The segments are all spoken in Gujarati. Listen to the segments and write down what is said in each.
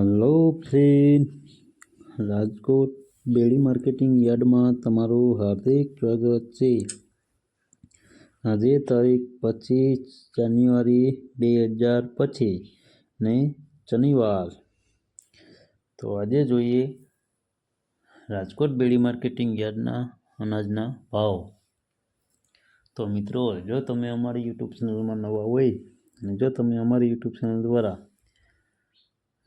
Hello friend Rajkot Bedi marketing યાર્ડમાં તમારું હાર્દિક સ્વાગત છે. આજે તારીખ પચીસ જાન્યુઆરી બે હજાર પચીસ ને શનિવાર. તો આજે જોઈએ રાજકોટ બેડી માર્કેટિંગ યાર્ડના અનાજના ભાવ. તો મિત્રો, જો તમે અમારી યુટ્યુબ ચેનલમાં નવા હોય અને જો તમે અમારી યુટ્યુબ ચેનલ દ્વારા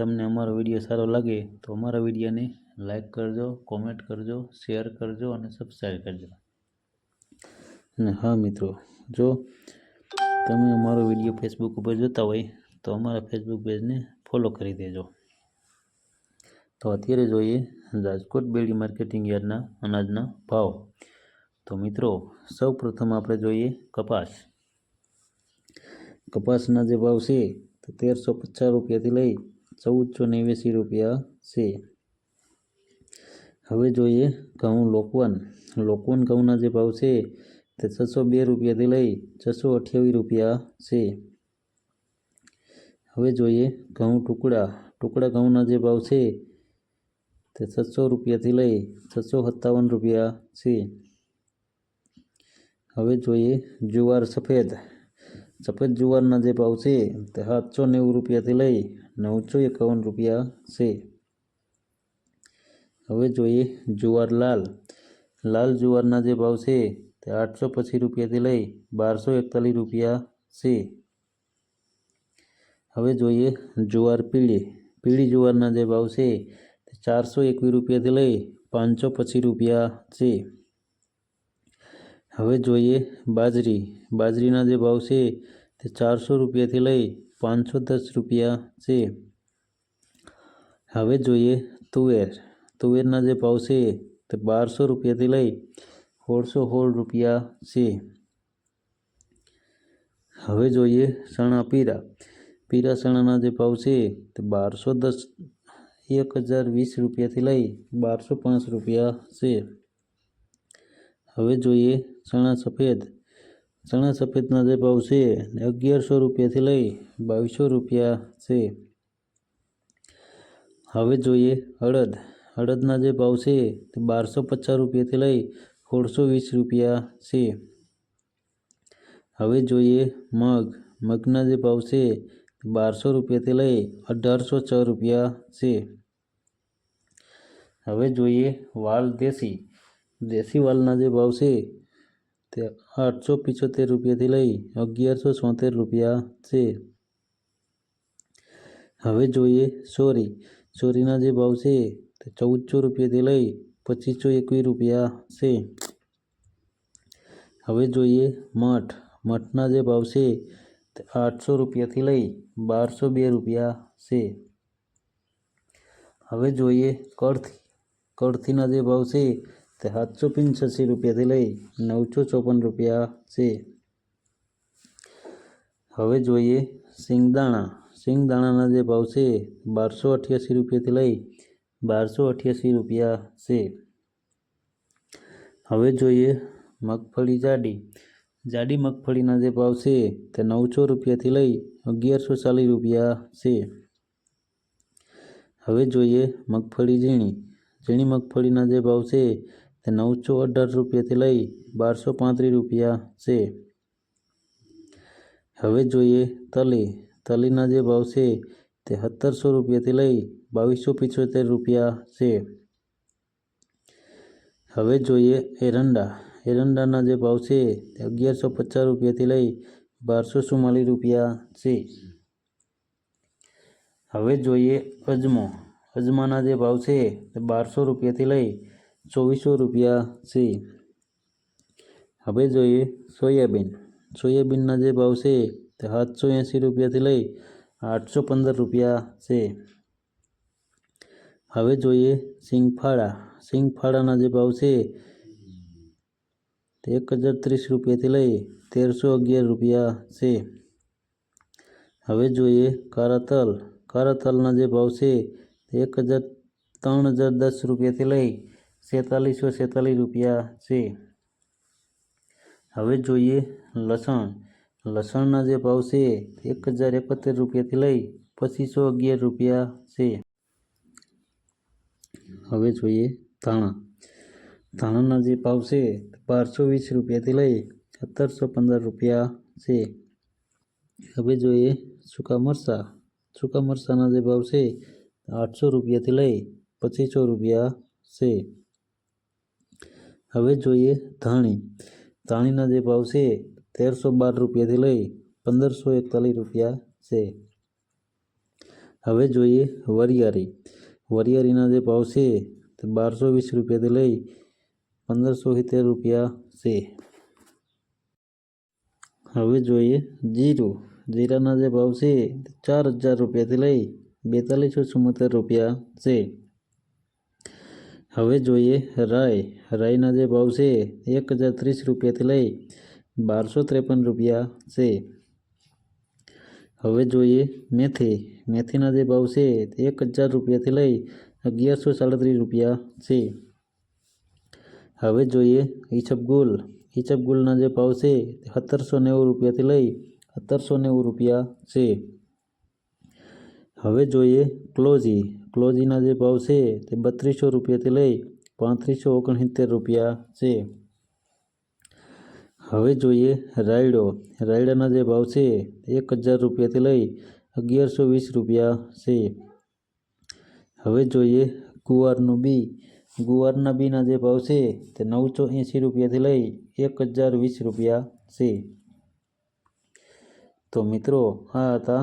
તમને અમારો વીડિયો સારો લાગે તો અમારા વિડીયોને લાઇક કરજો, કોમેન્ટ કરજો, શેર કરજો અને સબસ્ક્રાઈબ કરજો. અને હા મિત્રો, જો તમે અમારો વીડિયો ફેસબુક ઉપર જોતા હોય તો અમારા ફેસબુક પેજને ફોલો કરી દેજો. તો અત્યારે જોઈએ રાજકોટ બેડી માર્કેટિંગ યાર્ડના અનાજના ભાવ. તો મિત્રો સૌ પ્રથમ આપણે જોઈએ કપાસ. કપાસના જે ભાવ છે તો તેરસો પચાસ રૂપિયાથી લઈ ચૌદસો નેવ્યાસી રૂપિયા છે. હવે જોઈએ ઘઉં લોકવન. લોકવન ઘઉંના જે ભાવ છે તે છસો બે રૂપિયાથી લઈ છસો અઠ્યાવીસ રૂપિયા છે. હવે જોઈએ ઘઉં ટુકડા. ટુકડા ઘઉંના જે ભાવ છે તે છસો રૂપિયાથી લઈ છસો સત્તાવન રૂપિયા છે. હવે જોઈએ જુવાર સફેદ. સફેદ જુવારના જે ભાવ છે તે સાતસો નેવું રૂપિયાથી લઈ નવસો એકાવન રૂપિયા છે હવે જોઈએ જુવાર લાલ લાલ જુવારના જે ભાવ છે તે આઠસો પચીસ રૂપિયાથી લઈ બારસો એકતાલીસ રૂપિયા છે હવે જોઈએ જુવાર પીળી પીળી જુવારના જે ભાવ છે તે ચારસો એકવીસ રૂપિયાથી લઈ પાંચસો પચીસ રૂપિયા છે હવે જોઈએ બાજરી બાજરીના જે ભાવ છે તે ચારસો રૂપિયાથી લઈ પાંચસો દસ રૂપિયા છે. હવે જોઈએ તુવેર. તુવેરના જે ભાવ છે તે બારસો રૂપિયાથી લઈ સોળસો સોળ રૂપિયા છે. હવે જોઈએ ચણા પીરા. પીરા ચણાના જે ભાવ છે તે બારસો દસ, એક હજાર વીસ રૂપિયાથી લઈ બારસો પાંચ રૂપિયા છે. હવે જોઈએ ચણા સફેદ. ચણા સફેદના જે ભાવ છે અગિયારસો રૂપિયાથી લઈ બાવીસો રૂપિયા છે. હવે જોઈએ અડદ અડદના જે ભાવ છે તે બારસો પચાસ રૂપિયાથી લઈ સોળસો વીસ રૂપિયા છે. હવે જોઈએ મગ. મગના જે ભાવ છે તે બારસો રૂપિયાથી લઈ અઢારસો છ રૂપિયા છે. હવે જોઈએ વાલ દેશી. દેશી વાલના જે ભાવ છે તે આઠસો પિચોતેર રૂપિયાથી લઈ અગિયારસો છોતેર રૂપિયા છે. હવે જોઈએ સોરી. સોરીના જે ભાવ છે તે ચૌદસો રૂપિયાથી લઈ પચીસો એકવીસ રૂપિયા છે. હવે જોઈએ મઠ. મઠના જે ભાવ છે તે આઠસો રૂપિયાથી લઈ બારસો બે રૂપિયા છે. હવે જોઈએ કળથી કળથીના જે ભાવ છે સાતસો પંચ્યાસી રૂપિયાથી લઈ નવસો ચોપન રૂપિયા છે. હવે જોઈએ સિંગદાણા. સિંગદાણાના જે ભાવ છે, બારસો અઠ્યાસી રૂપિયાથી લઈ બારસો અઠ્યાસી રૂપિયા છે. હવે જોઈએ મગફળી જાડી. જાડી મગફળીના જે ભાવ છે, તે નવસો રૂપિયાથી લઈ અગિયારસો ચાલીસ રૂપિયા છે. હવે જોઈએ મગફળી ઝીણી. ઝીણી મગફળીના જે ભાવ છે તે નવસો અઢાર રૂપિયાથી લઈ બારસો પાંત્રીસ રૂપિયા છે. હવે જોઈએ તલી. તલીના જે ભાવ છે તે સત્તરસો રૂપિયાથી લઈ બાવીસો પિચોતેર રૂપિયા છે. હવે જોઈએ એરંડા. એરંડાના જે ભાવ છે તે અગિયારસો પચાસ રૂપિયાથી લઈ બારસો ચુમ્માલીસ રૂપિયા છે. હવે જોઈએ અજમો. અજમાના જે ભાવ છે તે બારસો રૂપિયાથી લઈ ચોવીસો રૂપિયા છે. હવે જોઈએ સોયાબીન. સોયાબીનના જે ભાવ છે તે સાતસો એંસી રૂપિયાથી લઈ આઠસો પંદર રૂપિયા છે. હવે જોઈએ સિંગફાળા. સિંગફાળાના જે ભાવ છે તે એક હજાર ત્રીસ રૂપિયાથી લઈ તેરસો અગિયાર રૂપિયા છે. હવે જોઈએ કારાતલ. તલ કાળા તલના જે ભાવ છે તે એક હજાર ત્રણ હજાર દસ રૂપિયાથી લઈ સેતાલીસો સેતાલીસ રૂપિયા છે. હવે જોઈએ લસણ. લસણના જે ભાવ છે એક હજાર એકોતેર રૂપિયાથી લઈ પચીસો અગિયાર રૂપિયા છે. હવે જોઈએ ધાણા. ધાણાના જે ભાવ છે બારસો વીસ રૂપિયાથી લઈ સત્તરસો પંદર રૂપિયા છે. હવે જોઈએ સૂકા મરચાં. સૂકા મરચાંના જે ભાવ છે આઠસો રૂપિયાથી લઈ પચીસો રૂપિયા છે. હવે જોઈએ ધાણી. ધાણીના જે ભાવ છે, તેરસો બાર રૂપિયાથી લઈ પંદરસો એકતાલીસ રૂપિયા છે. હવે જોઈએ વરિયાળી. વરિયાળીના જે ભાવ છે, તે બારસો વીસ રૂપિયાથી લઈ પંદરસો સિત્તેર રૂપિયા છે. હવે જોઈએ જીરું. જીરાના જે ભાવ છે ચાર હજાર રૂપિયાથી લઈ બેતાલીસો ચુમ્મોતેર રૂપિયા છે. હવે જોઈએ રાઈ રાઈના જે ભાવ છે, એક હજાર ત્રીસ રૂપિયાથી લઈ બારસો ત્રેપન રૂપિયા છે. હવે જોઈએ મેથી. મેથીના જે ભાવ છે તે એક હજાર રૂપિયાથી લઈ અગિયારસો સાડત્રીસ રૂપિયા છે. હવે જોઈએ ઈસબગુલ ઈસબગુલના જે ભાવ છે તે સત્તરસો નેવું રૂપિયાથી લઈ સત્તરસો નેવું રૂપિયા છે. હવે જોઈએ ક્લોઝી. ક્લોઝીના જે ભાવ છે તે બત્રીસો રૂપિયાથી લઈ પાંત્રીસો ઓગણસિત્તેર રૂપિયા છે. હવે જોઈએ રાયડો. રાયડાના જે ભાવ છે તે એક હજાર રૂપિયાથી લઈ અગિયારસો વીસ રૂપિયા છે. હવે જોઈએ ગુવારનું બી. ગુવારના બીના જે ભાવ છે તે નવસો એંસી રૂપિયાથી લઈ એક હજાર વીસ રૂપિયા છે. તો મિત્રો, આ હતા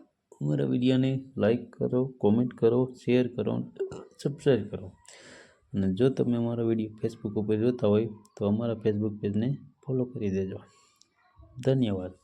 અમારા વિડીયોને લાઇક કરો કોમેન્ટ કરો શેર કરો સબસ્ક્રાઈબ કરો. અને જો તમે અમારા વીડિયો ફેસબુક ઉપર જોતા હોય તો અમારા ફેસબુક પેજને ફોલો કરી દેજો. ધન્યવાદ.